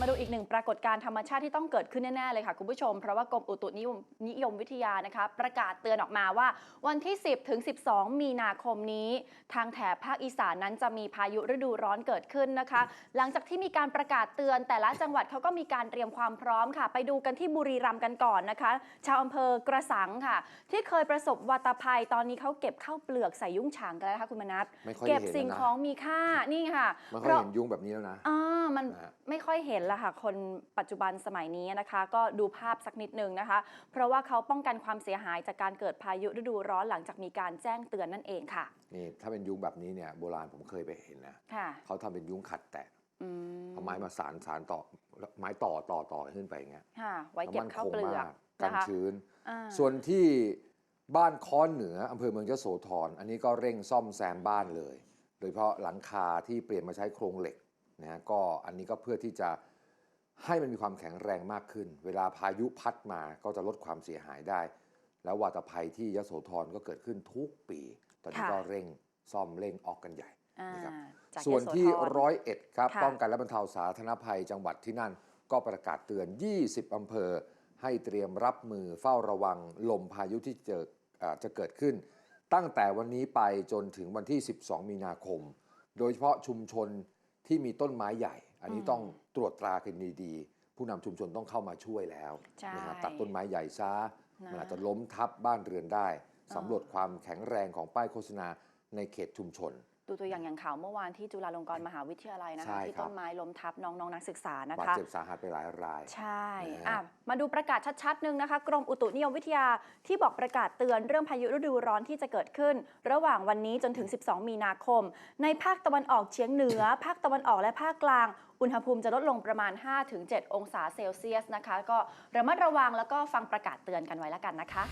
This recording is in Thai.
มาดูอีกหนึ่งปรากฏการณ์ธรรมชาติที่ต้องเกิดขึ้นแน่ ๆ เลยค่ะคุณผู้ชม เพราะว่ากรมอุตุนิยมนิยมวิทยานะคะประกาศเตือนออกมาว่า วันที่ 10 ถึง 12 มีนาคมนี้ ทางแถบภาคอีสานนั้นจะมีพายุฤดูร้อนเกิดขึ้นนะคะ หลังจากที่มีการประกาศเตือนแต่ละจังหวัดเขาก็มีการเตรียมความพร้อมค่ะ ไปดูกันที่บุรีรัมย์กันก่อนนะคะ ชาวอำเภอกระสังค่ะ ที่เคยประสบวัตภัยตอนนี้เขาเก็บข้าวเปลือกใส่ยุ้งฉางกันแล้วนะคะคุณมนัสไม่ค่อยเก็บเห็นสิ่งแล้วนะของมีค่านี่ค่ะไม่เพค่อยราะเห็นยุงแบบนี้แล้วนะอ่า มันนะฮะไม่ค่อยเห็นละค่ะคนปัจจุบันสมัยนี้นะคะ ก็ดูภาพสักนิดนึงนะคะ เพราะว่าเขาป้องกันความเสียหายจากการเกิดพายุฤดูร้อนหลังจากมีการแจ้งเตือนนั่นเองค่ะนี่ถ้าเป็นยุงแบบนี้เนี่ยโบราณผมเคยไปเห็นนะค่ะเขาทำเป็นยุงขัดแตะอืมเอาไม้มาสารสารต่อไม้ต่อต่อต่อขึ้นไปอย่างเงี้ยค่ะไว้เก็บแล้วข้าวเปลือกมากกันนะคะชื้นอ่าส่วนที่บ้านค้อนเหนืออำเภอเมืองยโสธรอันนี้ก็เร่งซ่อมแซมบ้านเลย โดยเฉพาะหลังคาที่เปลี่ยนมาใช้โครงเหล็ก นะฮะก็อันนี้ก็เพื่อที่จะให้มันมีความแข็งแรงมากขึ้น เวลาพายุพัดมาก็จะลดความเสียหายได้ แล้ววาตภัยที่ยโสธรก็เกิดขึ้นทุกปี ตอนนี้ค่ะก็เร่งซ่อมเร่งออกกันใหญ่อ่านะครับจากส่วนที่ยโสธร้อยเอ็ดครับค่ะป้องกันและบรรเทาสาธารณภัยจังหวัดที่นั่น ก็ประกาศเตือน 20 อำเภอ ให้เตรียมรับมือเฝ้าระวังลมพายุที่เจออ่าจะเกิดขึ้น ตั้งแต่วันนี้ไปจนถึงวันที่ 12 มีนาคม โดยเฉพาะชุมชน ที่มีต้นไม้ใหญ่ อันนี้อืมต้องตรวจตรากันดีๆผู้นำชุมชนต้องเข้ามาช่วยแล้วใช่นะฮะตัดต้นไม้ใหญ่ซะนะมันอาจจะล้มทับบ้านเรือนได้อ่าสำรวจความแข็งแรงของป้ายโฆษณาในเขตชุมชน ดูตัวอย่างอย่างข่าวเมื่อวานที่จุฬาลงกรณ์มหาวิทยาลัยนะใช่คะที่ครับต้นไม้ล้มทับน้องๆนักศึกษานะบาดคะ เจ็บสาหัสไปหลายราย ใช่นะฮะ อะมาดูประกาศชัดๆหนึ่งนะคะ กรมอุตุนิยมวิทยาที่บอกประกาศเตือนเรื่องพายุฤดูร้อนที่จะเกิดขึ้น ระหว่างวันนี้จนถึง 12 มีนาคม ในภาคตะวันออกเฉียงเหนือ ภาคตะวันออกและภาคกลาง อุณหภูมิจะลดลงประมาณ 5-7 องศาเซลเซียสนะคะ ก็ระมัดระวังแล้วก็ฟังประกาศเตือนกันไว้แล้วกันนะคะ